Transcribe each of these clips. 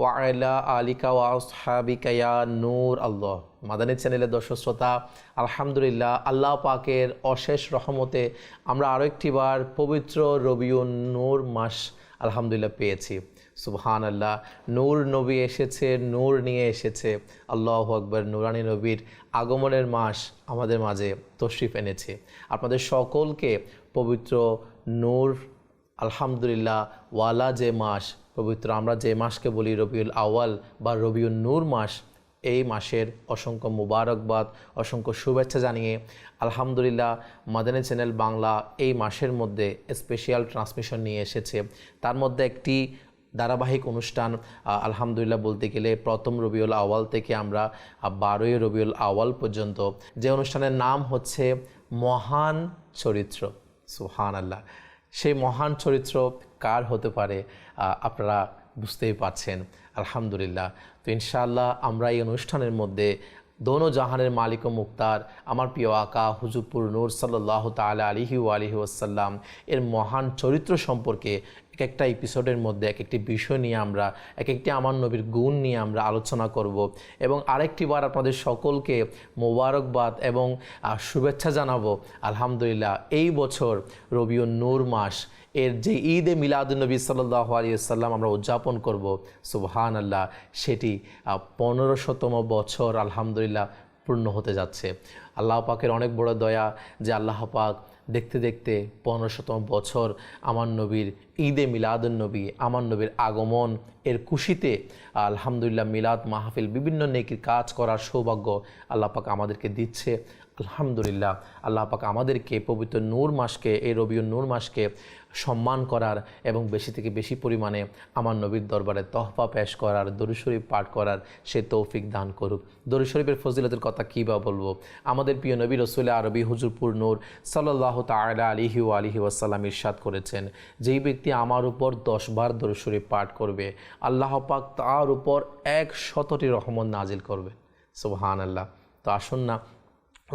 ওয়া আয়লা আলিকা ওয়া আসহাবিকা ইয়া নূর আল্লাহ। মাদানী চ্যানেলের দর্শক শ্রোতা, আলহামদুলিল্লাহ, আল্লাহ পাকের অশেষ রহমতে আমরা আরও একটিবার পবিত্র রবিউন নূর মাস আলহামদুলিল্লাহ পেয়েছি। সুবহান আল্লাহ নূর নবী এসেছে, নূর নিয়ে এসেছে। আল্লাহ আকবর, নুরানি নবীর আগমনের মাস আমাদের মাঝে তশরিফ এনেছে। আপনাদের সকলকে পবিত্র নূর, আলহামদুলিল্লাহ, ওয়ালা যে মাস পবিত্র। আমরা যে মাসকে বলি রবিউল আওয়াল বা রবিউল নূর মাস, এই মাসের অসংখ্য মুবারকবাদ, অসংখ্য শুভেচ্ছা জানিয়ে আলহামদুলিল্লাহ মাদানী চ্যানেল বাংলা এই মাসের মধ্যে স্পেশাল ট্রান্সমিশন নিয়ে এসেছে। তার মধ্যে একটি ধারাবাহিক অনুষ্ঠান আলহামদুলিল্লাহ বলতে গেলে প্রথম রবিউল আওয়াল থেকে আমরা বারোই রবিউল আওয়াল পর্যন্ত। যে অনুষ্ঠানের নাম হচ্ছে মহান চরিত্র। সুহান আল্লাহ সেই মহান চরিত্র কার হতে পারে? আপনারা বুঝতেই পারছেন। আলহামদুলিল্লাহ। তো ইনশাআল্লাহ আমরা এই অনুষ্ঠানের মধ্যে দোনো জাহানের মালিক ও মুক্তার, আমার প্রিয় আকা হুজুরপুর নূর সাল্লাহ তালা আলিহি আলিহি ওয়াসাল্লাম, এর মহান চরিত্র সম্পর্কে এক একটা এপিসোডের মধ্যে এক একটি বিষয় নিয়ে আমরা এক একটি আমার নবীর গুণ নিয়ে আমরা আলোচনা করব। এবং আরেকটি বার আপনাদের সকলকে মোবারকবাদ এবং শুভেচ্ছা জানাব। আলহামদুলিল্লাহ, এই বছর রবিউ নূর মাস, এর যে ঈদে মিলাদুলনবী সাল্লাহ আলিয়াল্লাম আমরা উদযাপন করব সুবহান আল্লাহ সেটি পনেরোশতম বছর আলহামদুলিল্লাহ পূর্ণ হতে যাচ্ছে। আল্লাহ পাকের অনেক বড় দয়া যে আল্লাহ পাক দেখতে দেখতে পনেরোশতম বছর আমার নবীর ঈদে মিলাদুল নবী, আমার নবীর আগমন, এর খুশিতে আলহামদুলিল্লাহ মিলাদ মাহফিল বিভিন্ন নেকির কাজ করার সৌভাগ্য আল্লাপাক আমাদেরকে দিচ্ছে। আলহামদুলিল্লাহ, আল্লাহ পাক আমাদেরকে পবিত্র নূর মাসকে, এই রবিউল নূর মাসকে সম্মান করার এবং বেশি থেকে বেশি পরিমাণে আমার নবীর দরবারে তহফা পেশ করার, দরুদ শরীফ পাঠ করার সে তৌফিক দান করুক। দরুদ শরীফের ফজিলতের কথা কী বা বলব? আমাদের প্রিয় নবী রসুল আরবি হুজুরপুর নূর সাল্লাহ তালা আলিহি ও আলিহি ওয়াসাল্লাম ইরশাদ করেছেন, যেই ব্যক্তি আমার উপর দশবার দরুদ শরীফ পাঠ করবে, আল্লাহ পাক তার উপর এক শতটি রহমত নাজিল করবে। সুবহান আল্লাহ তো আসুন না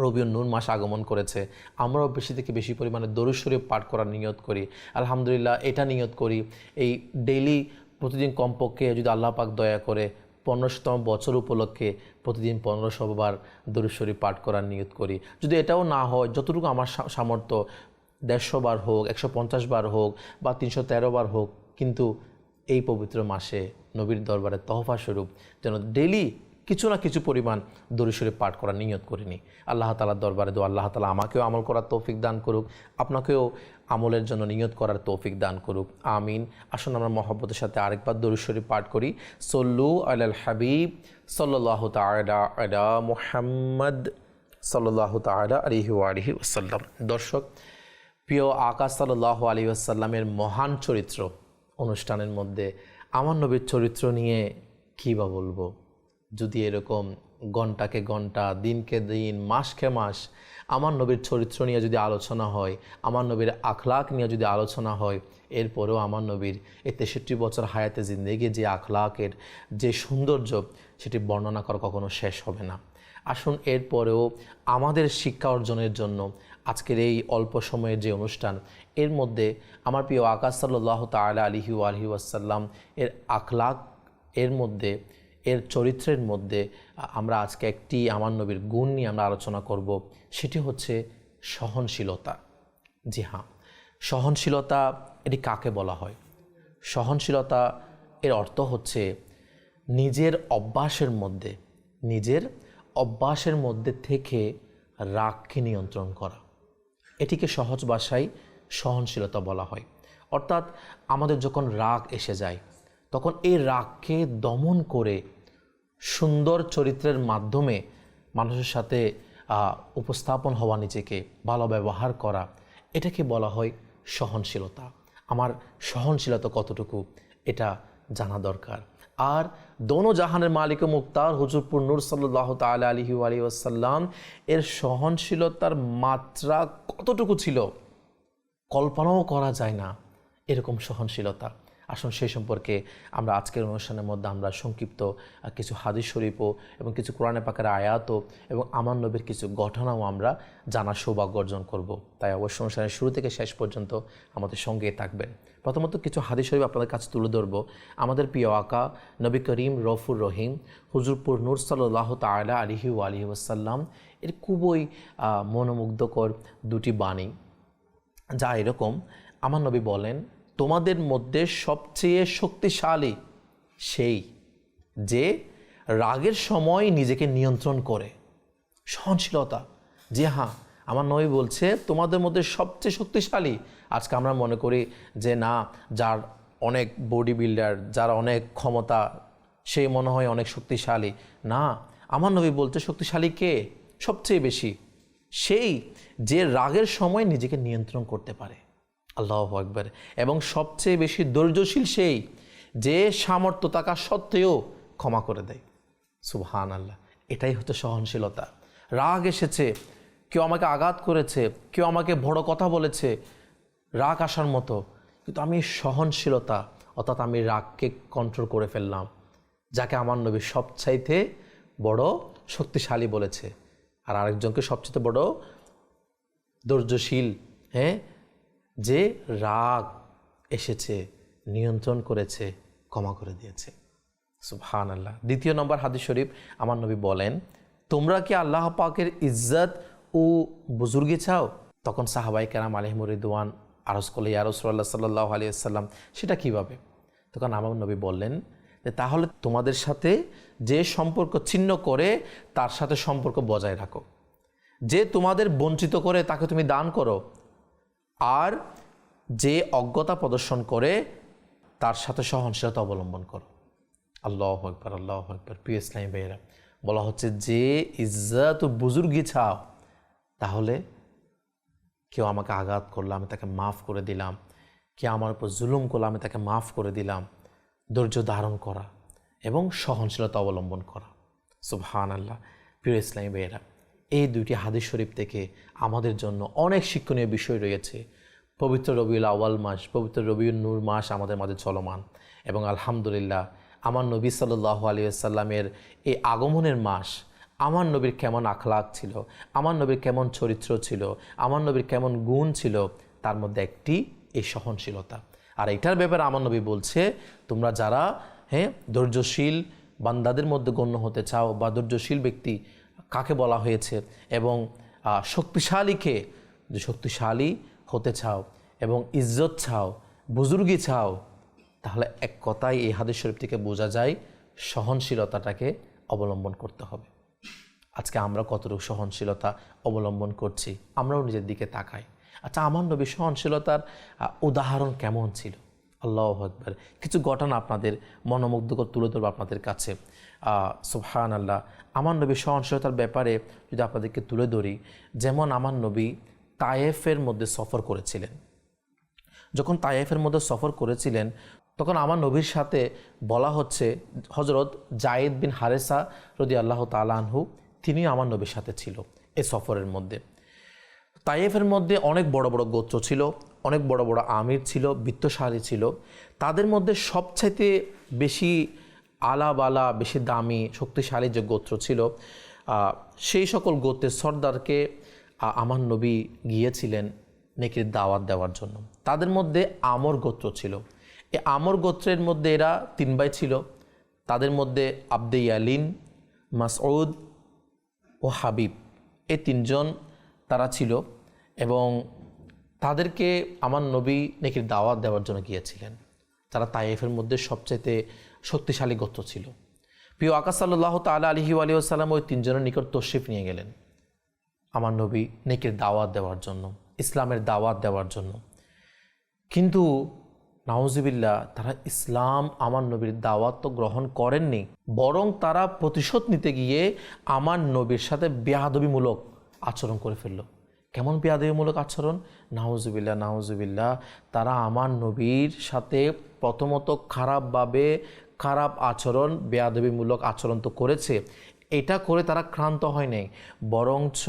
রবিউল নূর মাস আগমন করেছে। আমরাও বেশি থেকে বেশি পরিমাণে দরুদ শরীফ পাঠ করার নিয়ত করি। আলহামদুলিল্লাহ, এটা নিয়ত করি। এই ডেইলি প্রতিদিন কমপক্ষে যদি আল্লাহ পাক দয়া করে পনেরোশতম বছর উপলক্ষে প্রতিদিন পনেরোশো বার দরুদ শরীফ পাঠ করার নিয়ত করি। যদি এটাও না হয়, যতটুকু আমার সামর্থ্য, দেড়শো বার হোক, একশো পঞ্চাশ বার হোক বা তিনশো তেরো বার হোক, কিন্তু এই পবিত্র মাসে নবীর দরবারে তহফা স্বরূপ যেন ডেলি কিছু না কিছু পরিমাণ দরিশরে পাঠ করার নিয়ত করিনি। আল্লাহ তালার দরবারে দো আল্লাহ তালা আমাকেও আমল করার তৌফিক দান করুক, আপনাকেও আমলের জন্য নিয়ত করার তৌফিক দান করুক। আমিন। আসুন আমরা মহব্বতের সাথে আরেকবার দরুশ্বরী পাঠ করি। সল্লু আল হাবিব সাল্লাহ তালা মুহাম্মদ সাল্লাহ তালা আলিহি আলহি ওসাল্লাম দর্শক, প্রিয় আকাশ সাল্লাহ আলী আসাল্লামের মহান চরিত্র অনুষ্ঠানের মধ্যে আমার নবীর চরিত্র নিয়ে কী বা বলব? যদি এরকম ঘন্টাকে ঘণ্টা, দিনকে দিন, মাসকে মাস আমার নবীর চরিত্র নিয়ে যদি আলোচনা হয়, আমার নবীর আখলাক নিয়ে যদি আলোচনা হয়, এরপরেও আমার নবীর এই তেষট্টি বছর হায়াতে জিন্দেগি যে আখলাকের যে সৌন্দর্য, সেটি বর্ণনা করা কখনো শেষ হবে না। আসুন এরপরেও আমাদের শিক্ষা অর্জনের জন্য আজকের এই অল্প সময়ের যে অনুষ্ঠান, এর মধ্যে আমার প্রিয় আকাশ সাল্লাহ তালা আলহি আলহি আসাল্লাম এর আখলাক এর মধ্যে এর চরিত্রের মধ্যে আমরা আজকে একটি আমার নবীর গুণ নিয়ে আমরা আলোচনা করব। সেটি হচ্ছে সহনশীলতা। জি হ্যাঁ সহনশীলতা এটি কাকে বলা হয়? সহনশীলতা এর অর্থ হচ্ছে নিজের অভ্যাসের মধ্যে, নিজের অভ্যাসের মধ্যে থেকে রাগকে নিয়ন্ত্রণ করা। এটিকে সহজ ভাষায় সহনশীলতা বলা হয়। অর্থাৎ আমাদের যখন রাগ এসে যায় তখন এই রাগকে দমন করে সুন্দর চরিত্রের মাধ্যমে মানুষের সাথে উপস্থাপন হওয়া নিজেকে, ভালো ব্যবহার করা, এটাকে বলা হয় সহনশীলতা। আমার সহনশীলতা কতটুকু, এটা জানা দরকার। আর দোনো জাহানের মালিক মুক্তার হুজুরপুর নূর সাল্লাহ তাল আলহি আলী আসাল্লাম এর সহনশীলতার মাত্রা কতটুকু ছিল? কল্পনাও করা যায় না এরকম সহনশীলতা। আসুন, সেই সম্পর্কে আমরা আজকের অনুষ্ঠানের মধ্যে আমরা সংক্ষিপ্ত কিছু হাদিস শরীফও এবং কিছু কোরআনে পাকের আয়াত এবং আমার নবীর কিছু ঘটনাও আমরা জানার সৌভাগ্য অর্জন করব। তাই অবশ্য অনুষ্ঠানের শুরু থেকে শেষ পর্যন্ত আমাদের সঙ্গে থাকবেন। প্রথমত কিছু হাদিস শরীফ আপনাদের কাছে তুলে ধরবো। আমাদের প্রিয় আকা, নবী করিম রফুর রহিম, হুজুরপুর নূর সাল্লাহ তালা আলিহি আলহি ওয়াসাল্লাম, এর খুবই মনোমুগ্ধকর দুটি বাণী। যা এরকম, আমার নবী বলেন তোমাদের মধ্যে সবচেয়ে শক্তিশালী সেই যে রাগের সময় নিজেকে নিয়ন্ত্রণ করে। সহনশীলতা। যে হ্যাঁ আমার নবী বলছে, তোমাদের মধ্যে সবচেয়ে শক্তিশালী। আজকে আমরা মনে করি যে না, যার অনেক বডি বিল্ডার, যার অনেক ক্ষমতা সেই মনে হয় অনেক শক্তিশালী। না, আমার নবী বলতে শক্তিশালী কে? সবচেয়ে বেশি। সেই যে রাগের সময় নিজেকে নিয়ন্ত্রণ করতে পারে। আল্লাহ একবার এবং সবচেয়ে বেশি ধৈর্যশীল সেই যে সামর্থ্য থাকা সত্ত্বেও ক্ষমা করে দেয়। সুবহান আল্লাহ এটাই হচ্ছে সহনশীলতা। রাগ এসেছে, কেউ আমাকে আঘাত করেছে, কেউ আমাকে বড় কথা বলেছে, রাগ আসার মতো। কিন্তু আমি সহনশীলতা, অর্থাৎ আমি রাগকে কন্ট্রোল করে ফেললাম, যাকে আমার নবী সবচাইতে বড় শক্তিশালী বলেছে। আর আরেকজনকে সবচেয়ে বড় ধৈর্যশীল হ্যাঁ? যে রাগ এসেছে, নিয়ন্ত্রণ করেছে, ক্ষমা করে দিয়েছে। সুবহান আল্লাহ দ্বিতীয় নম্বর হাদিস শরীফ, আমার নবী বলেন, তোমরা কি আল্লাহ পাকের ইজ্জত ও বুজুর্গি চাও? তখন সাহাবাই কেরাম আলহিমুরিদওয়ান আরস করলে ইয়ারসল্লাহ সাল্লাহ আলিয়াল্লাম সেটা কীভাবে? তখন আমার নবী বললেন, যে তাহলে তোমাদের সাথে যে সম্পর্ক ছিন্ন করে, তার সাথে সম্পর্ক বজায় রাখো। যে তোমাদের বঞ্চিত করে তাকে তুমি দান করো আর যে অজ্ঞতা প্রদর্শন করে, তার সাথে সহনশীলতা অবলম্বন করো। আল্লাহ একবার আল্লাহ একবার প্রিয় ইসলামী ভাইয়েরা, বলা হচ্ছে যে ইজ্জত ও বুজুর্গি ছাও তাহলে কেউ আমাকে আঘাত করল, আমি তাকে মাফ করে দিলাম। কেউ আমার উপর জুলুম করল, আমি তাকে মাফ করে দিলাম। ধৈর্য ধারণ করা এবং সহনশীলতা অবলম্বন করা। সুবহান আল্লাহ প্রিয় ইসলামী ভাইয়েরা এই দুইটি হাদিস শরীফ থেকে আমাদের জন্য অনেক শিক্ষণীয় বিষয় রয়েছে। পবিত্র রবিউল আওয়াল মাস, পবিত্র রবিউল নূর মাস আমাদের মাঝে চলমান এবং আলহামদুলিল্লাহ আমার নবী সাল্লাহ আলিয়াল্লামের এই আগমনের মাস আমার নবীর কেমন আখলাক ছিল, আমার নবীর কেমন চরিত্র ছিল, আমার নবীর কেমন গুণ ছিল, তার মধ্যে একটি এই সহনশীলতা। আর এটার ব্যাপারে আমার নবী বলছে, তোমরা যারা হ্যাঁ ধৈর্যশীল বান্দাদের মধ্যে গণ্য হতে চাও বা ধৈর্যশীল ব্যক্তি কাকে বলা হয়েছে? এবং শক্তিশালীকে, যে শক্তিশালী হতে চাও এবং ইজ্জত চাও, বুজুর্গি চাও, তাহলে এক কথায় এই হাদিস শরীফ থেকে বোঝা যায় সহনশীলতাটাকে অবলম্বন করতে হবে। আজকে আমরা কতটুকু সহনশীলতা অবলম্বন করছি, আমরাও নিজের দিকে তাকাই। আচ্ছা আমার নবী সহনশীলতার উদাহরণ কেমন ছিল? আল্লাহ আকবর। কিছু ঘটনা আপনাদের মনোমুগ্ধকর তুলে ধরবো আপনাদের কাছে। সুবহান আল্লাহ আমার নবী সহনশীলতার ব্যাপারে যদি আপনাদেরকে তুলে ধরি, যেমন আমার নবী তায়েফের মধ্যে সফর করেছিলেন। যখন তায়েফের মধ্যে সফর করেছিলেন, তখন আমার নবীর সাথে বলা হচ্ছে হজরত জায়েদ বিন হারেসা রদি আল্লাহ তালানহু তিনিও আমার নবীর সাথে ছিল এই সফরের মধ্যে। তাইফের মধ্যে অনেক বড় বড় গোত্র ছিল, অনেক বড় বড় আমির ছিল, বিত্তশালী ছিল। তাদের মধ্যে সবচাইতে বেশি আলাবালা, বেশি দামি, শক্তিশালী যে গোত্র ছিল সেই সকল গোত্রের সর্দারকে আমার নবী গিয়েছিলেন নেকির দাওয়াত দেওয়ার জন্য। তাদের মধ্যে আমর গোত্র ছিল। এ আমর গোত্রের মধ্যে এরা তিন ভাই ছিল। তাদের মধ্যে আব্দে ইয়ালিন, মাসউদ ও হাবিব। এ তিনজন তারা ছিল এবং তাদেরকে আমার নবী নেকির দাওয়াত দেওয়ার জন্য গিয়েছিলেন। তারা তাইফের মধ্যে সবচাইতে শক্তিশালী গোত্র ছিল। প্রিয় আকাশ সাল্লাহ তালা আলহি আলী আসাল্লাম ওই তিনজনের নিকট তশরিফ নিয়ে গেলেন। আমার নবী নেকির দাওয়াত দেওয়ার জন্য, ইসলামের দাওয়াত দেওয়ার জন্য। কিন্তু নাউজিবিল্লা তারা ইসলাম আমার নবীর দাওয়াত তো গ্রহণ করেননি, বরং তারা প্রতিশোধ নিতে গিয়ে আমার নবীর সাথে বেহাদবিমূলক আচরণ করে ফেলল। কেমন বেহাদবিমূলক আচরণ? নাউজুবিল্লা নাউজুবিল্লা তারা আমার নবীর সাথে প্রথমত খারাপভাবে খারাপ আচরণ, বেয়াদবিমূলক আচরণ তো করেছে। এটা করে তারা ক্রান্ত হয় নাই। বরঞ্চ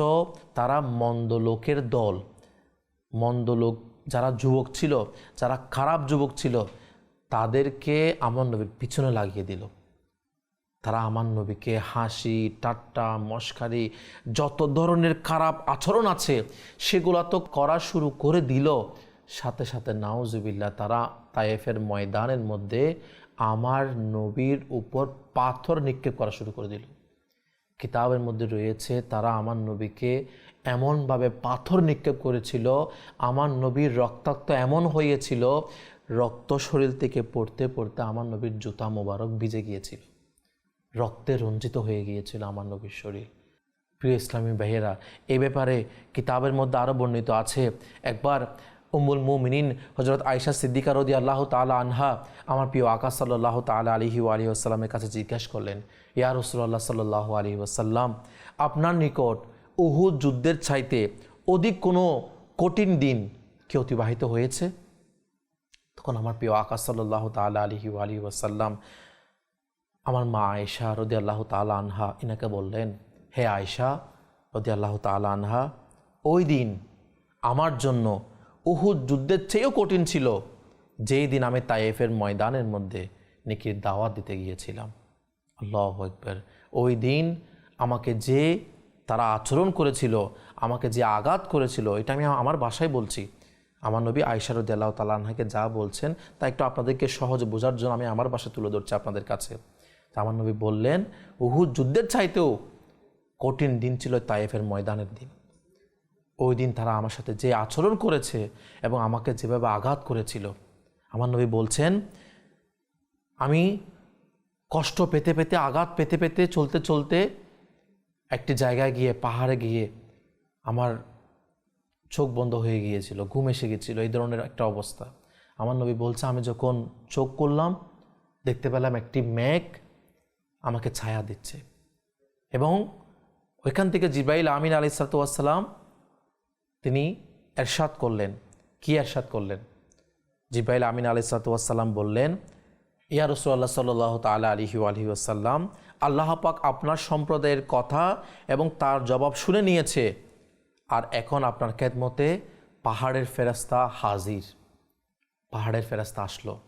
তারা মন্দ লোকের দল। মন্দ লোক যারা যুবক ছিল, যারা খারাপ যুবক ছিল, তাদেরকে আমার নবীর পিছনে লাগিয়ে দিল। তারা আমার নবীকে হাসি, টাট্টা, মস্কারি, যত ধরনের খারাপ আচরণ আছে, সেগুলো তো করা শুরু করে দিল। সাথে সাথে নাউজুবিল্লা তারা তায়েফের ময়দানের মধ্যে আমার নবীর উপর পাথর নিক্ষেপ করা শুরু করে দিল। কিতাবের মধ্যে রয়েছে, তারা আমার নবীকে এমনভাবে পাথর নিক্ষেপ করেছিল, আমার নবীর রক্তাক্ত এমন হয়েছিল, রক্ত শরীর থেকে পড়তে পড়তে আমার নবীর জুতা মোবারক ভিজে গিয়েছিল। রক্তে রঞ্জিত হয়ে গিয়েছিল আমার নবীর শরীর। প্রিয় ইসলামী ভাইয়েরা, এ ব্যাপারে কিতাবের মধ্যে আরও বর্ণিত আছে। একবার উম্মুল মুমিনিন হজরত আয়সা সিদ্দিকা রদি আল্লাহ তালা আনহা আমার প্রিয় আকাশ সাল্লাহ তালা আলিহি আলী আসসালামের কাছে জিজ্ঞাসা করলেন, ইয়া রসুল্লাহ সাল্লাহ আলী আসাল্লাম আপনার নিকট উহুদ যুদ্ধের ছাইতে অধিক কোনো কঠিন দিন কি অতিবাহিত হয়েছে? তখন আমার প্রিয় আকাশ সাল্লাহ তালা আলিহি আলী আসাল্লাম আমার মা আয়েশা রদি আল্লাহ তালা আনহা ইনাকে বললেন, হে আয়েশা রদি আল্লাহ তালা আনহা, ওই দিন আমার জন্য উহুদ যুদ্ধের চেয়েও কঠিন ছিল। যেই দিন আমি তাইফের ময়দানের মধ্যে নিকির দাওয়াত দিতে গিয়েছিলাম। আল্লাহ একবার ওই দিন আমাকে যে তারা আচরণ করেছিল, আমাকে যে আঘাত করেছিল, এটা আমি আমার বাসায় বলছি। আমার নবী আয়সারুদ্দি আল্লাহ তালাহাকে যা বলছেন, তা একটু আপনাদেরকে সহজ বোঝার জন্য আমি আমার বাসায় তুলে ধরছি আপনাদের কাছে। তা আমার নবী বললেন, উহুদ যুদ্ধের চাইতেও কঠিন দিন ছিল তাইফের ময়দানের দিন। ওই দিন তারা আমার সাথে যে আচরণ করেছে এবং আমাকে যেভাবে আঘাত করেছিল। আমার নবী বলছেন, আমি কষ্ট পেতে পেতে, আঘাত পেতে পেতে, চলতে চলতে একটি জায়গায় গিয়ে, পাহাড়ে গিয়ে আমার চোখ বন্ধ হয়ে গিয়েছিল, ঘুম এসে গিয়েছিল, এই ধরনের একটা অবস্থা। আমার নবী বলছে, আমি যখন চোখ করলাম দেখতে পেলাম একটি মেঘ আমাকে ছায়া দিচ্ছে এবং ওইখান থেকে জিবাইল আমিন আলি সালাতাম তিনি এরশাদ করলেন। কি এরশাদ করলেন? জিবাইল আমিন আলি সালাতাম বললেন, ইয়া রসুল্লাহ সাল্লাহ তালা আলহি আলহি আসাল্লাম আল্লাহ পাক আপনার সম্প্রদায়ের কথা এবং তার জবাব শুনে নিয়েছে। আর এখন আপনার খেদমতে পাহাড়ের ফেরাস্তা হাজির। পাহাড়ের ফেরাস্তা আসলো।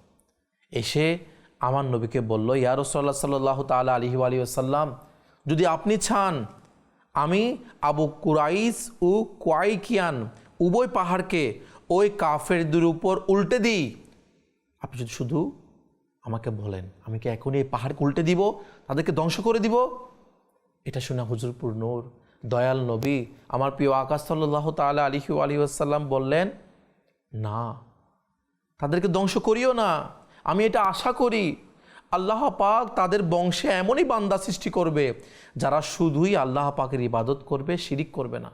এসে আমার নবীকে বলল, ইয়া রসল্লাহ সাল্লাহ তালা আলহি আলী আসাল্লাম যদি আপনি চান আমি আবু কুরাইস ও কোয়াইকিয়ান উভয় পাহাড়কে ওই কাফেরদের উপর উল্টে দিই। আপনি যদি শুধু আমাকে বলেন, আমি কি এখনই এই পাহাড়কে উল্টে দিব, তাদেরকে ধ্বংস করে দিব? এটা শুনে হুজুরপুর নূর, দয়াল নবী, আমার প্রিয় আকাশ সাল্লাহ তালা আলিহু আলী আসাল্লাম বললেন, না, তাদেরকে ধ্বংস করিও না। আমি এটা আশা করি আল্লাহ পাক তাদের বংশে এমনই বান্দা সৃষ্টি করবে, যারা শুধুই আল্লাহ পাকের ইবাদত করবে, শিরিক করবে না।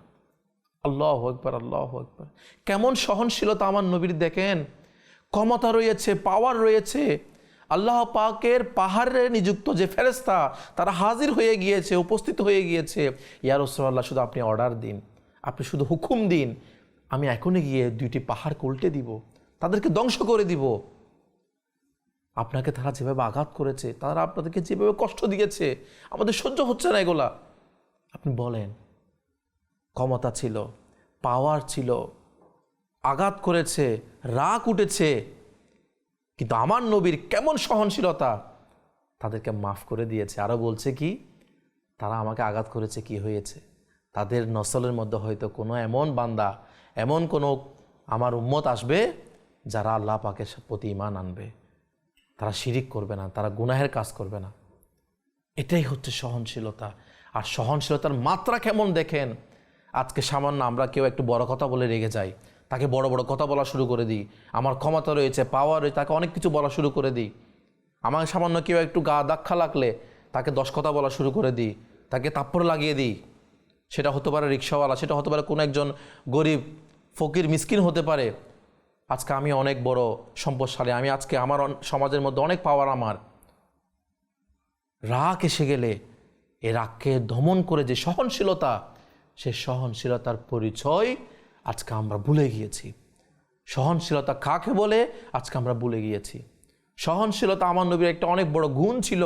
আল্লাহ একবার আল্লাহ একবার কেমন সহনশীলতা আমার নবীর দেখেন। ক্ষমতা রয়েছে পাওয়ার রয়েছে। আল্লাহ পাকের পাহাড়ে নিযুক্ত যে ফেরেস্তা তারা হাজির হয়ে গিয়েছে, উপস্থিত হয়ে গিয়েছে। ইয়ার রসল্লাহ শুধু আপনি অর্ডার দিন। আপনি শুধু হুকুম দিন। আমি এখনই গিয়ে দুইটি পাহাড় উল্টে দিব। তাদেরকে ধ্বংস করে দিব। আপনাকে তারা যেভাবে আঘাত করেছে, তারা আপনাদেরকে যেভাবে কষ্ট দিয়েছে, আমাদের সহ্য হচ্ছে না এগুলা। আপনি বলেন, ক্ষমতা ছিল পাওয়ার ছিল, আঘাত করেছে, রাগ উঠেছে, কিন্তু আমার নবীর কেমন সহনশীলতা, তাদেরকে মাফ করে দিয়েছে। আরও বলছে কি, তারা আমাকে আঘাত করেছে কি হয়েছে? তাদের নসলের মধ্যে হয়তো কোনো এমন বান্দা, এমন কোনো আমার উম্মত আসবে, যারা আল্লাহ পাকের প্রতি ইমান আনবে। তারা শিরিক করবে না, তারা গুনাহের কাজ করবে না। এটাই হচ্ছে সহনশীলতা। আর সহনশীলতার মাত্রা কেমন দেখেন? আজকে সামান্য আমরা কেউ একটু বড় কথা বলে রেগে যাই, তাকে বড় বড় কথা বলা শুরু করে দিই। আমার ক্ষমতা রয়েছে পাওয়ার রয়েছে তাকে অনেক কিছু বলা শুরু করে দিই। আমার সামান্য কেউ একটু গা দাক্ষা লাগলে তাকে দশ কথা বলা শুরু করে দিই। তাকে তাপ্পর লাগিয়ে দিই। সেটা হতে পারে রিক্সাওয়ালা, সেটা হতে পারে কোনো একজন গরিব, ফকির, মিসকিন হতে পারে। আজকে আমি অনেক বড় সম্পদশালী, আমি আজকে আমার সমাজের মধ্যে অনেক পাওয়ার আমার। রাগ এসে গেলে এ রাগকে দমন করে যে সহনশীলতা, সে সহনশীলতার পরিচয় আজকে আমরা ভুলে গিয়েছি। সহনশীলতা কাকে বলে? আজকে আমরা ভুলে গিয়েছি। সহনশীলতা আমার নবীর একটা অনেক বড় গুণ ছিল।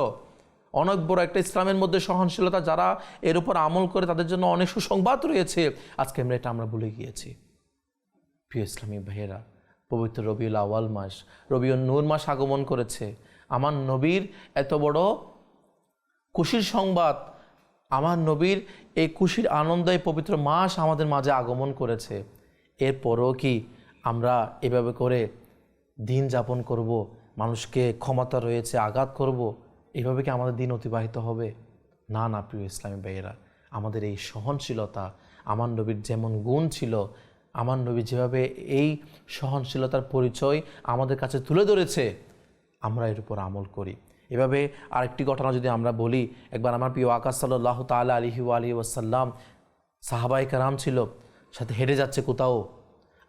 অনেক বড় একটা ইসলামের মধ্যে সহনশীলতা যারা এর উপর আমল করে তাদের জন্য অনেক সুসংবাদ রয়েছে। আজকে আমরা এটা আমরা ভুলে গিয়েছি। প্রিয় ইসলামী ভাইয়েরা পবিত্র রবিউল আওয়াল মাস। রবিউল নূর মাস আগমন করেছে। আমার নবীর এত বড় খুশির সংবাদ, আমার নবীর এই খুশির আনন্দে পবিত্র মাস আমাদের মাঝে আগমন করেছে। এরপরও কি আমরা এভাবে করে দিন যাপন করব? মানুষকে ক্ষমতা রয়েছে, আঘাত করব? এভাবে কি আমাদের দিন অতিবাহিত হবে? না না, প্রিয় ইসলামী ভাইয়েরা, আমাদের এই সহনশীলতা, আমার নবীর যেমন গুণ ছিল আমার নবী যেভাবে এই সহনশীলতার পরিচয় আমাদের কাছে তুলে ধরেছে, আমরা এর উপর আমল করি। এভাবে আরেকটি ঘটনা যদি আমরা বলি, একবার আমার প্রিয় আকাশ সাল্লাহ তালা আলহি আলী ওয়াসাল্লাম সাহাবাই কারাম ছিল, সাথে হেঁটে যাচ্ছে কোথাও।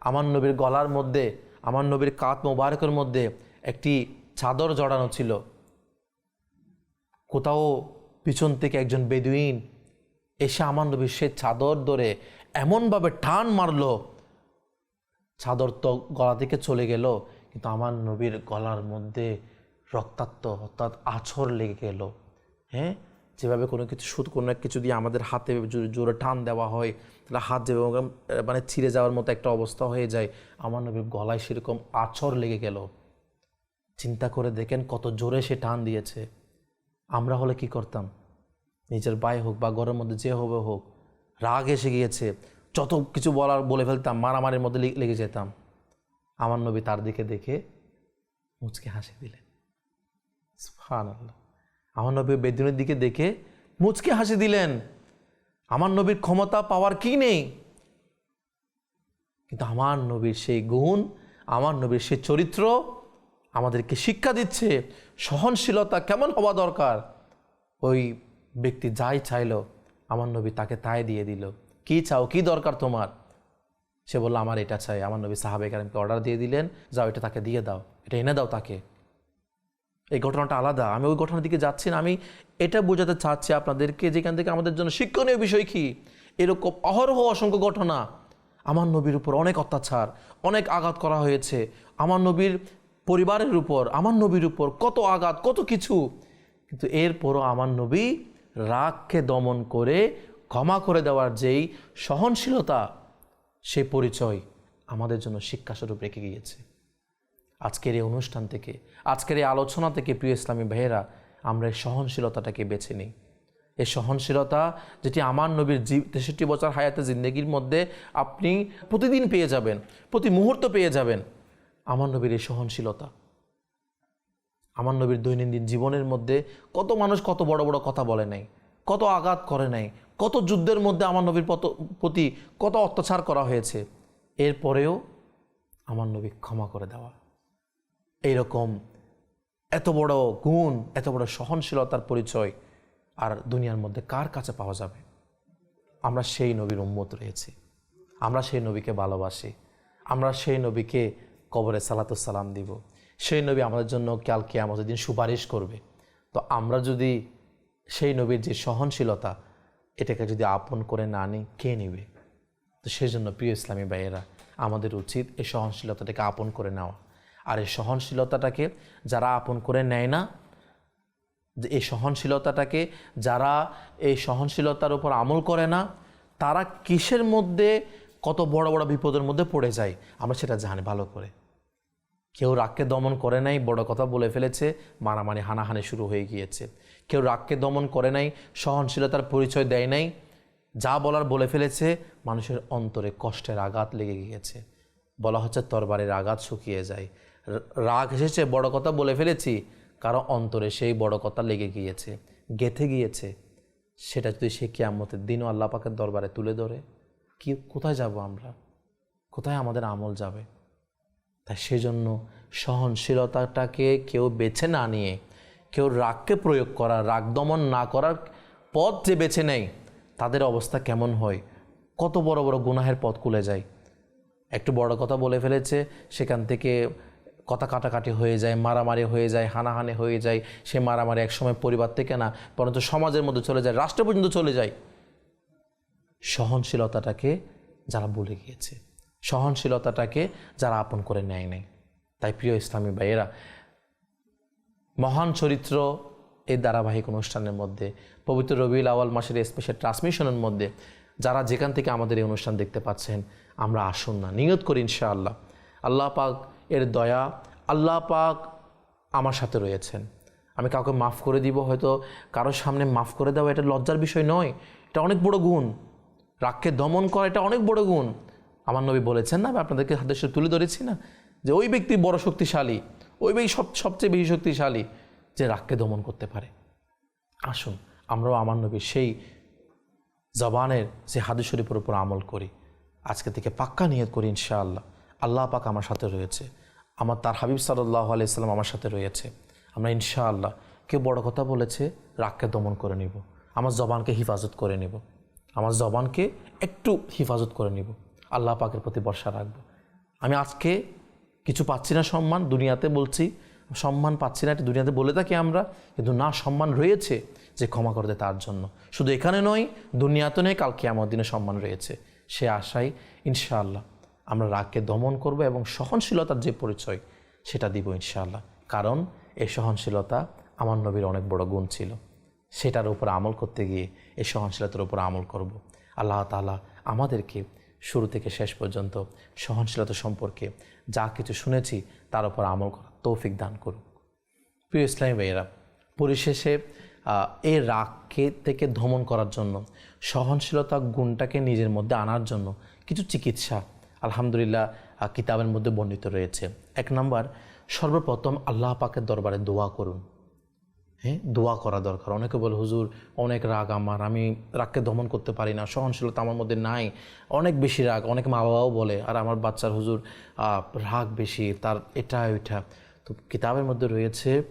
আমার নবীর গলার মধ্যে, আমার নবীর কাত মোবারকের মধ্যে একটি চাদর জড়ানো ছিল। কোথাও পিছন থেকে একজন বেদুইন এসে আমার নবীর সে চাদর ধরে এমনভাবে টান মারলো চাদর তো গলা থেকে চলে গেল, কিন্তু আমার নবীর গলার মধ্যে রক্তাক্ত অর্থাৎ আছর লেগে গেল। হ্যাঁ? যেভাবে কোনো কিছু শুধু কোনো এক কিছু দিয়ে আমাদের হাতে জোরে টান দেওয়া হয়, তাহলে হাত যেভাবে মানে ছিঁড়ে যাওয়ার মতো একটা অবস্থা হয়ে যায়, আমার নবীর গলায় সেরকম আছর লেগে গেল। চিন্তা করে দেখেন কত জোরে সে টান দিয়েছে। আমরা হলে কি করতাম? নিজের ভাই হোক বা ঘরের মধ্যে যে হবে হোক, রাগ এসে গিয়েছে। যত কিছু বলার, বলে ফেলতাম, মারামারির মধ্যে লেগে যেতাম। আমার নবী তার দিকে দেখে মুচকে হাসি দিলেন। সুবহানাল্লাহ। আমার নবী বেদুনের দিকে দেখে মুচকে হাসি দিলেন। আমার নবীর ক্ষমতা পাওয়ার কি নেই? কিন্তু আমার নবীর সেই গুণ, আমার নবীর সেই চরিত্র আমাদেরকে শিক্ষা দিচ্ছে। সহনশীলতা কেমন হওয়া দরকার? ওই ব্যক্তি যাই চাইলো, আমার নবী তাকে তাই দিয়ে দিল। কি চাও, কি দরকার তোমার? সে বলল, আমার এটা চাই। আমার নবী সাহাবে কারিমকে অর্ডার দিয়ে দিলেন, যাও, এটা তাকে দিয়ে দাও। এটা এনে দাও তাকে। এই ঘটনাটা আলাদা। আমি ওই ঘটনার দিকে যাচ্ছি না। আমি এটা বোঝাতে চাচ্ছি আপনাদেরকে যেখান থেকে আমাদের জন্য শিক্ষণীয় বিষয় কি? এরকম অহরহ অসংখ্য ঘটনা। আমার নবীর উপর অনেক অত্যাচার, অনেক আঘাত করা হয়েছে। আমার নবীর পরিবারের উপর, আমার নবীর উপর কত আঘাত, কত কিছু। কিন্তু এরপরও আমার নবী রাগকে দমন করে ক্ষমা করে দেওয়ার যেই সহনশীলতা, সে পরিচয় আমাদের জন্য শিক্ষাস্বরূপ রেখে গিয়েছে। আজকের এই অনুষ্ঠান থেকে, আজকের এই আলোচনা থেকে প্রিয় ইসলামী ভাইয়েরা, আমরা এই সহনশীলতাটাকে বেছে নিই। এই সহনশীলতা যেটি আমার নবীর জীব তেষট্টি বছর হায়াতে জিন্দগির মধ্যে আপনি প্রতিদিন পেয়ে যাবেন, প্রতি মুহূর্ত পেয়ে যাবেন। আমার নবীর এই সহনশীলতা, আমার নবীর দৈনন্দিন জীবনের মধ্যে কত মানুষ কত বড় বড় কথা বলে নাই, কত আঘাত করে নাই কত যুদ্ধের মধ্যে আমার নবীর প্রতি কত অত্যাচার করা হয়েছে, এরপরেও আমার নবী ক্ষমা করে দেওয়া। এইরকম এত বড় গুণ, এত বড় সহনশীলতার পরিচয় আর দুনিয়ার মধ্যে কার কাছে পাওয়া যাবে? আমরা সেই নবীর উম্মত রয়েছি। আমরা সেই নবীকে ভালোবাসি। আমরা সেই নবীকে কবরে সালাতুসালাম দিব। সেই নবী আমাদের জন্য কালকে আমাদের দিন সুপারিশ করবে। তো আমরা যদি সেই নবীর যে সহনশীলতা এটাকে যদি আপন করে না নিই, কে নেবে? তো সেই জন্য প্রিয় ইসলামী ভাইয়েরা, আমাদের উচিত এই সহনশীলতাটাকে আপন করে নেওয়া। আর এই সহনশীলতাটাকে যারা আপন করে নেয় না, যে এই সহনশীলতাটাকে যারা এই সহনশীলতার উপর আমল করে না, তারা কিসের মধ্যে কত বড় বড় বিপদের মধ্যে পড়ে যায়, আমরা সেটা জানি ভালো করে। কেউ রাগকে দমন করে নাই, বড় কথা বলে ফেলেছে, মারামারি, হানাহানি শুরু হয়ে গিয়েছে। কেউ রাগকে দমন করে নাই, সহনশীলতার পরিচয় দেয় নাই, যা বলার বলে ফেলেছে, মানুষের অন্তরে কষ্টের আঘাত লেগে গিয়েছে। বলা হচ্ছে তরবারের আঘাত শুকিয়ে যায়। রাগ এসেছে, বড় কথা বলে ফেলেছি, কারও অন্তরে সেই বড় কথা লেগে গিয়েছে, গেথে গিয়েছে। সেটা যদি সে কিয়ামতের দিনও আল্লাহ পাকের দরবারে তুলে ধরে, কি, কোথায় যাব আমরা? কোথায় আমাদের আমল যাবে? তাই সেজন্য সহনশীলতাটাকে কেউ বেছে না নিয়ে কেউ রাগকে প্রয়োগ করা রাগ দমন না করার পথ যে বেছে নেয়, তাদের অবস্থা কেমন হয়? কত বড় বড় গুনাহের পথ খুলে যায়? একটু বড় কথা বলে ফেলেছে, সেখান থেকে কথা কাটাকাটি হয়ে যায়, মারামারি হয়ে যায়, হানাহানি হয়ে যায়, সে মারামারি একসময় পরিবার থেকে না, বরঞ্চ সমাজের মধ্যে চলে যায়, রাষ্ট্র পর্যন্ত চলে যায়। সহনশীলতাটাকে যারা বলে গিয়েছে, সহনশীলতাটাকে যারা আপন করে নেয় নাই। তাই প্রিয় ইসলামী ভাইয়েরা মহান চরিত্র এই ধারাবাহিক অনুষ্ঠানের মধ্যে, পবিত্র রবিউল আওয়াল মাসের স্পেশাল ট্রান্সমিশনের মধ্যে যারা যেখান থেকে আমাদের এই অনুষ্ঠান দেখতে পাচ্ছেন, আমরা আসুন না। নিয়ত করি ইনশাআল্লাহ। আল্লাহ পাক এর দয়া, আল্লাহ পাক আমার সাথে রয়েছেন। আমি কাউকে মাফ করে দিব, হয়তো কারোর সামনে মাফ করে দেওয়া এটা লজ্জার বিষয় নয়, এটা অনেক বড় গুণ। রাগকে দমন করা এটা অনেক বড় গুণ। আমার নবী বলেছেন না, আমি আপনাদেরকে সাথে তুলে ধরেছি না, যে ওই ব্যক্তি বড় শক্তিশালী। ওই ব্যক্তি সব, সবচেয়ে বেশি শক্তিশালী যে রাগকে দমন করতে পারে। আসুন, আমরাও আমার নবীর সেই জবানের যে হাদিস শরীফের উপর আমল করি। আজকে থেকে পাক্কা নিয়ত করি ইনশাআল্লাহ। আল্লাহ পাক আমার সাথে রয়েছে। আমার তার হাবিব সাল্লাহ আলাইসাল্লাম আমার সাথে রয়েছে। আমরা ইনশাআল্লাহ কেউ বড় কথা বলেছে, রাগকে দমন করে নিব। আমার জবানকে হিফাজত করে নিব। আমার জবানকে একটু হিফাজত করে নিব। আল্লাহ পাকের প্রতি ভরসা রাখব। আমি আজকে কিছু পাচ্ছি না সম্মান, দুনিয়াতে বলছি, সম্মান পাচ্ছি না, এটা দুনিয়াতে বলে থাকি আমরা, কিন্তু না, সম্মান রয়েছে যে ক্ষমা করে দেয় তার জন্য। শুধু এখানে নয়, দুনিয়াতে নয় কালকে আমার দিনে সম্মান রয়েছে। সে আশাই ইনশাআল্লাহ আমরা রাগকে দমন করব এবং সহনশীলতার যে পরিচয়, সেটা দিব ইনশাআল্লাহ। কারণ এই সহনশীলতা আমার নবীর অনেক বড় গুণ ছিল। সেটার উপর আমল করতে গিয়ে এই সহনশীলতার উপর আমল করব। আল্লাহ তালা আমাদেরকে শুরু থেকে শেষ পর্যন্ত সহনশীলতা সম্পর্কে যা কিছু শুনেছি, তার উপর আমল করার তৌফিক দান করুক প্রিয় ইসলামী ভাইয়েরা, পরিশেষে এ এই রাগকে থেকে দমন করার জন্য, সহনশীলতা গুণটাকে নিজের মধ্যে আনার জন্য কিছু চিকিৎসা আলহামদুলিল্লাহ কিতাবের মধ্যে বর্ণিত রয়েছে। এক নম্বর, সর্বপ্রথম আল্লাহ পাকের দরবারে দোয়া করুন। হ্যাঁ দোয়া করা দরকার। অনেকে বলে, হুজুর, অনেক রাগ আমার, আমি রাগকে দমন করতে পারি না, সহনশীলতা আমার মধ্যে নাই। অনেক বেশি রাগ, অনেক মা বাবাও বলে, আর আমার বাচ্চার হুজুর রাগ বেশি, তার এটা, ওইটা। তো কিতাবের মধ্যে রয়েছে,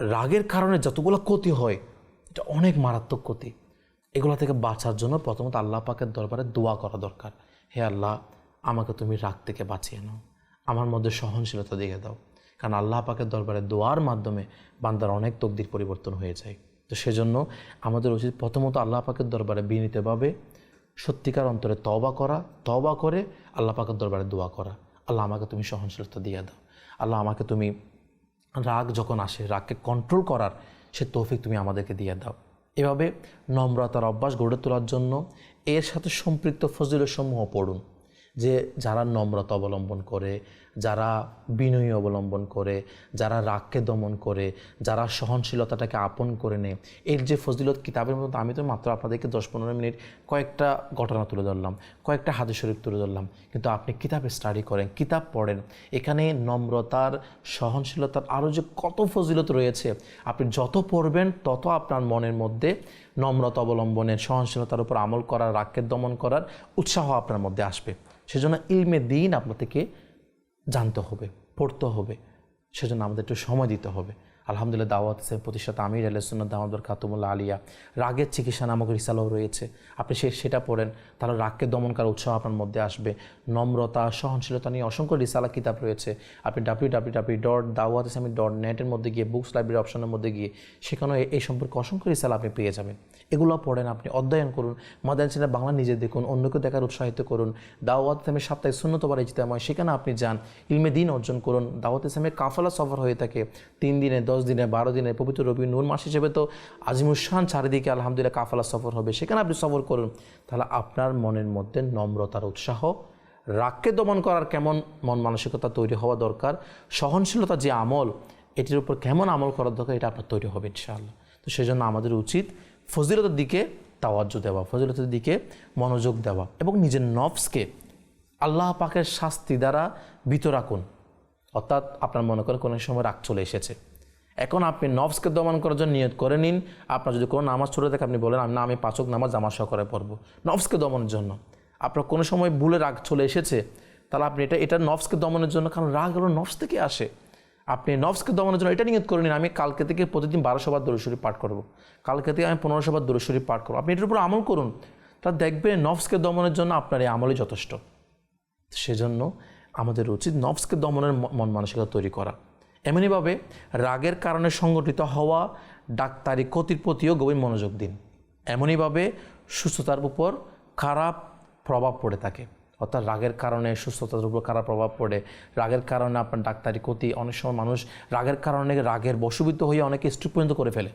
রাগের কারণে যতগুলো ক্ষতি হয়, এটা অনেক মারাত্মক ক্ষতি। এগুলো থেকে বাঁচার জন্য প্রথমত আল্লাহ পাকের দরবারে দোয়া করা দরকার। হে আল্লাহ, আমাকে তুমি রাগ থেকে বাঁচিয়ে নাও। আমার মধ্যে সহনশীলতা দিয়ে দাও। কারণ আল্লাহ পাকের দরবারে দোয়ার মাধ্যমে বান্দার অনেক তকদির পরিবর্তন হয়ে যায়। তো সেজন্য আমাদের উচিত প্রথমত আল্লাহ পাকের দরবারে বিনীতভাবে সত্যিকার অন্তরে তবা করা তবা করে আল্লাহ পাকের দরবারে দোয়া করা। আল্লাহ আমাকে তুমি সহনশীলতা দিয়ে দাও। আল্লাহ আমাকে তুমি রাগ যখন আসে, রাগকে কন্ট্রোল করার, সে তৌফিক তুমি আমাদেরকে দিয়ে দাও। এভাবে নম্রতার অভ্যাস গড়ে তোলার জন্য এর সাথে সম্পৃক্ত ফজিলসমূহ পড়ুন। যে যারা নম্রতা অবলম্বন করে, যারা বিনয়ী অবলম্বন করে, যারা রাগকে দমন করে, যারা সহনশীলতাটাকে আপন করে নেয়, এর যে ফজিলত কিতাবের মতো আমি তো মাত্র আপনাদেরকে দশ পনেরো মিনিট কয়েকটা ঘটনা তুলে ধরলাম, কয়েকটা হাদিস শরীফ তুলে ধরলাম, কিন্তু আপনি কিতাবে স্টাডি করেন, কিতাব পড়েন, এখানে নম্রতার, সহনশীলতার আরও যে কত ফজিলত রয়েছে, আপনি যত পড়বেন তত আপনার মনের মধ্যে নম্রতা অবলম্বনের, সহনশীলতার উপর আমল করার, রাগকে দমন করার উৎসাহ আপনার মধ্যে আসবে। সেজন্য ইলমে দিন আপনাদেরকে জানতে হবে পড়তে হবে সেজন্য আমাদের একটু সময় দিতে হবে। আলহামদুলিল্লাহ দাওয়াত সে প্রতিষ্ঠাতা আমির আলসুন্নত দামোদর খাতুমুল্লাহ আলিয়া। রাগের চিকিৎসা নামক রিসালাও রয়েছে। আপনি সে সেটা পড়েন, তাহলে রাগকে দমন করার উৎসাহ আপনার মধ্যে আসবে। নম্রতা, সহনশীলতা নিয়ে অসংখ্য রিসালা কিতাব রয়েছে। আপনি ডাব্লিউ ডাব্লিউ ডাব্লিউ ডট দাওয়াত ইসলামী ডট নেটের মধ্যে গিয়ে বুকস লাইব্রেরি অপশনের মধ্যে গিয়ে সেখানেও এই সম্পর্কে অসংখ্য রিসালা আপনি পেয়ে যাবেন। এগুলো পড়েন আপনি, অধ্যয়ন করুন। মাদান চ্যানেল বাংলা নিজে দেখুন, অন্যকে দেখার উৎসাহিত করুন। দাওয়াত ইসলামের সাপ্তাহিক শূন্যতবার ইজতেময় সেখানে আপনি যান, ইলমে দিন অর্জন করুন। দাওয়াত ইসলামের কাফালা সফর হয়ে থাকে, তিন দিনে, দশ দিনে, বারো দিনে, পবিত্র রবি নূর মাস হিসেবে তো আজিমুসান চারিদিকে আলহামদুলিল্লাহ কাফালা সফর হবে। সেখানে আপনি সফর করুন। তাহলে আপনার মনের মধ্যে নম্রতার উৎসাহ, রাগকে দমন করার কেমন মন মানসিকতা তৈরি হওয়া দরকার, সহনশীলতা যে আমল, এটির উপর কেমন আমল করার দরকার, এটা আপনার তৈরি হবে ইনশাআল্লাহ। তো সেই জন্য আমাদের উচিত ফজিলতের দিকে তাওয়াজ্য দেওয়া, ফজিলতের দিকে মনোযোগ দেওয়া এবং নিজের নফসকে আল্লাহ পাকের শাস্তি দ্বারা বিত রাখুন অর্থাৎ আপনার মনে করেন কোনো সময় রাগ চলে এসেছে। এখন আপনি নফসকে দমন করার জন্য নিয়ত করে নিন। আপনার যদি কোনো নামাজ ছড়ে থাকে, আপনি বলেন না, আমি পাচক নামাজ জামা সহকারে পড়ব। নফসকে দমনের জন্য। আপনার কোনো সময় ভুলে রাগ চলে এসেছে, তাহলে আপনি এটা এটা নফসকে দমনের জন্য, কারণ রাগ হলো নফস থেকে আসে। আপনি নফসকে দমনের জন্য এটা নিয়ত করে নিন, আমি কালকে থেকে প্রতিদিন বারোশো বার দরুশরী পাঠ করব। কালকে থেকে আমি পনেরোশো বার দরুশরী পাঠ করব। আপনি এটার উপর আমল করুন। তা দেখবেন নফসকে দমনের জন্য আপনার এই আমলই যথেষ্ট। সেজন্য আমাদের উচিত নফসকে দমনের মন মানসিকতা তৈরি করা। এমনইভাবে রাগের কারণে সংগঠিত হওয়া ডাক্তারি ক্ষতির প্রতিও গভীর মনোযোগ দিন। এমনইভাবে সুস্থতার উপর খারাপ প্রভাব পড়ে থাকে। অর্থাৎ রাগের কারণে সুস্থতার উপর খারাপ প্রভাব পড়ে। রাগের কারণে আপনার ডাক্তারি ক্ষতি অনেক সময় মানুষ রাগের কারণে রাগের বশীভূত হয়ে অনেকে স্ট্রোক পর্যন্ত করে ফেলে।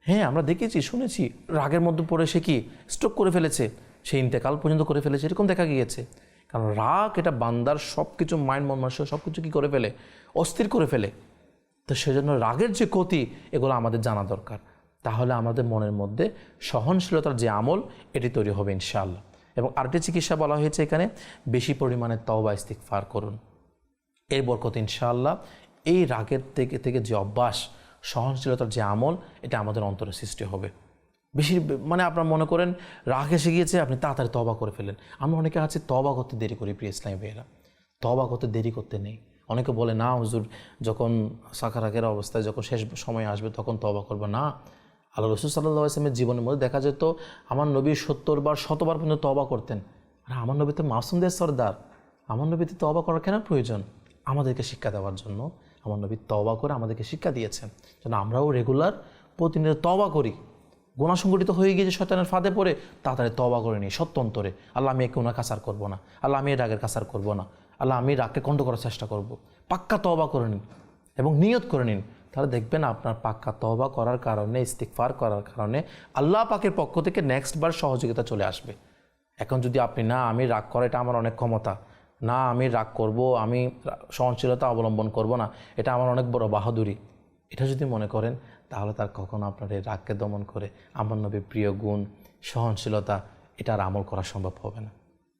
হ্যাঁ আমরা দেখেছি, শুনেছি, রাগের মধ্যে পড়ে সে কি? স্ট্রোক করে ফেলেছে। সে ইন্তেকাল পর্যন্ত করে ফেলেছে, এরকম দেখা গিয়েছে। কারণ রাগ এটা বান্দার সব কিছু মাইন্ড মন, মানসিক সব কিছু কী করে ফেলে? অস্থির করে ফেলে। তো সেজন্য রাগের যে ক্ষতি, এগুলো আমাদের জানা দরকার। তাহলে আমাদের মনের মধ্যে সহনশীলতার যে আমল, এটি তৈরি হবে ইনশাআল্লাহ। এবং আরেকটি চিকিৎসা বলা হয়েছে এখানে, বেশি পরিমাণে তওবা ইস্তিকফার করুন। এর বরকত ইনশাআল্লাহ, এই রাগের থেকে থেকে যে অভ্যাস, সহনশীলতার যে আমল, এটা আমাদের অন্তরে সৃষ্টি হবে। বেশি মানে আপনার মনে করেন রাগ এসে গিয়েছে, আপনি তাড়াতাড়ি তবা করে ফেলেন আমরা অনেকে আছে তবা করতে দেরি করি প্রিয় ইসলামী ভাইয়েরা। তবা করতে দেরি করতে নেই। অনেকে বলে, না হুজুর, যখন সাকারাকের অবস্থায় যখন শেষ সময় আসবে তখন তবা করব। না, আল্লাহ রসুল সাল্লাহ আসলামের জীবনের মধ্যে দেখা যেত, আমার নবী সত্তর বার শতবার পর্যন্ত তবা করতেন। আর আমার নবী তো মাসুমদের সর্দার। আমার নবীতে তবা করার কেন প্রয়োজন? আমাদেরকে শিক্ষা দেওয়ার জন্য। আমার নবী তবা করে আমাদেরকে শিক্ষা দিয়েছেন। যেন আমরাও রেগুলার প্রতিনিয়ত তবা করি। গোনা সংগঠিত হয়ে গিয়েছে শয়তানের ফাঁদে পড়ে, তাড়াতাড়ি তবা করে নিই সত্যন্তরে। আল্লাহ, আমি একে ওনার কাছার করব না। আল্লাহ, আমি এর রাগের কাছার করব না। আল্লাহ, আমি রাগকে কণ্ঠ করার চেষ্টা করব। পাক্কা তবা করে নিন এবং নিয়ত করে নিন। তাহলে দেখবেন আপনার পাক্কা তবা করার কারণে ইস্তিকফার করার কারণে আল্লাহ পাকের পক্ষ থেকে নেক্সট বার সহযোগিতা চলে আসবে। এখন যদি আপনি, না, আমি রাগ করা, এটা আমার অনেক ক্ষমতা। না, আমি রাগ করব, আমি সহনশীলতা অবলম্বন করব না, এটা আমার অনেক বড় বাহাদুরি। এটা যদি মনে করেন তাহলে তার কখনো আপনার এই রাগকে দমন করে আমার নবীর প্রিয় গুণ, সহনশীলতা এটার আমল করা সম্ভব হবে না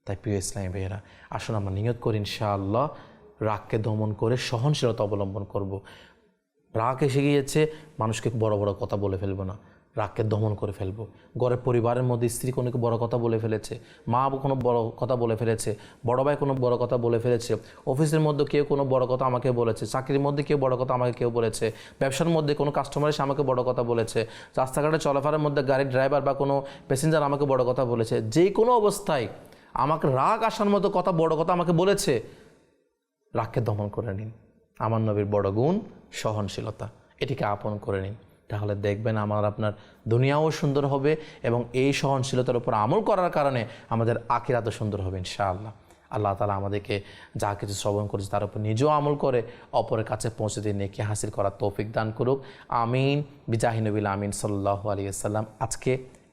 তাই প্রিয় ইসলামী ভাইয়েরা, আসুন আমরা নিয়ত করি ইনশাআল্লাহ রাগকে দমন করে সহনশীলতা অবলম্বন করব। রাগ এসে গিয়েছে, মানুষকে বড় বড় কথা বলে ফেলব না রাগকে দমন করে ফেলব। ঘরের পরিবারের মধ্যে স্ত্রী কোনো বড় কথা বলে ফেলেছে, মা কোনো বড় কথা বলে ফেলেছে, বড় ভাই কোনো বড় কথা বলে ফেলেছে, অফিসের মধ্যে কেউ কোনো বড় কথা আমাকে বলেছে, চাকরির মধ্যে কেউ বড় কথা আমাকে কেউ বলেছে, ব্যবসার মধ্যে কোনো কাস্টমার এসে আমাকে বড় কথা বলেছে, রাস্তাঘাটে চলাফেরার মধ্যে গাড়ির ড্রাইভার বা কোনো প্যাসেঞ্জার আমাকে বড় কথা বলেছে যে কোনো অবস্থায় আমাকে রাগ আসার মতো কথা, বড় কথা আমাকে বলেছে, রাগকে দমন করে নিন। আমার নবীর বড় গুণ সহনশীলতা। এটিকে আপন করে নিন। তাহলে দেখবেন আমার আপনার দুনিয়াও সুন্দর হবে এবং এই সহনশীলতার উপর আমল করার কারণে আমাদের আকিরাতও সুন্দর হবে, ইনশাআল্লাহ। আল্লাহ তালা আমাদেরকে যা কিছু শ্রবণ করেছে তার উপর নিজেও আমল করে অপরের কাছে পৌঁছে দিয়ে নেকি হাসিল করার তৌফিক দান করুক। আমিন। বিজাহিনবিল আমিন সাল্লাহ আলিয়াল্লাম আজকে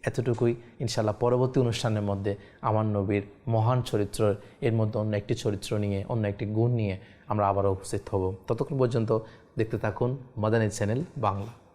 এতটুকুই। ইনশাল্লাহ পরবর্তী অনুষ্ঠানের মধ্যে আমার নবীর মহান চরিত্র, এর মধ্যে অন্য একটি চরিত্র নিয়ে, অন্য একটি গুণ নিয়ে আমরা আবারও উপস্থিত হব। ততক্ষণ পর্যন্ত দেখতে থাকুন মাদানী চ্যানেল বাংলা।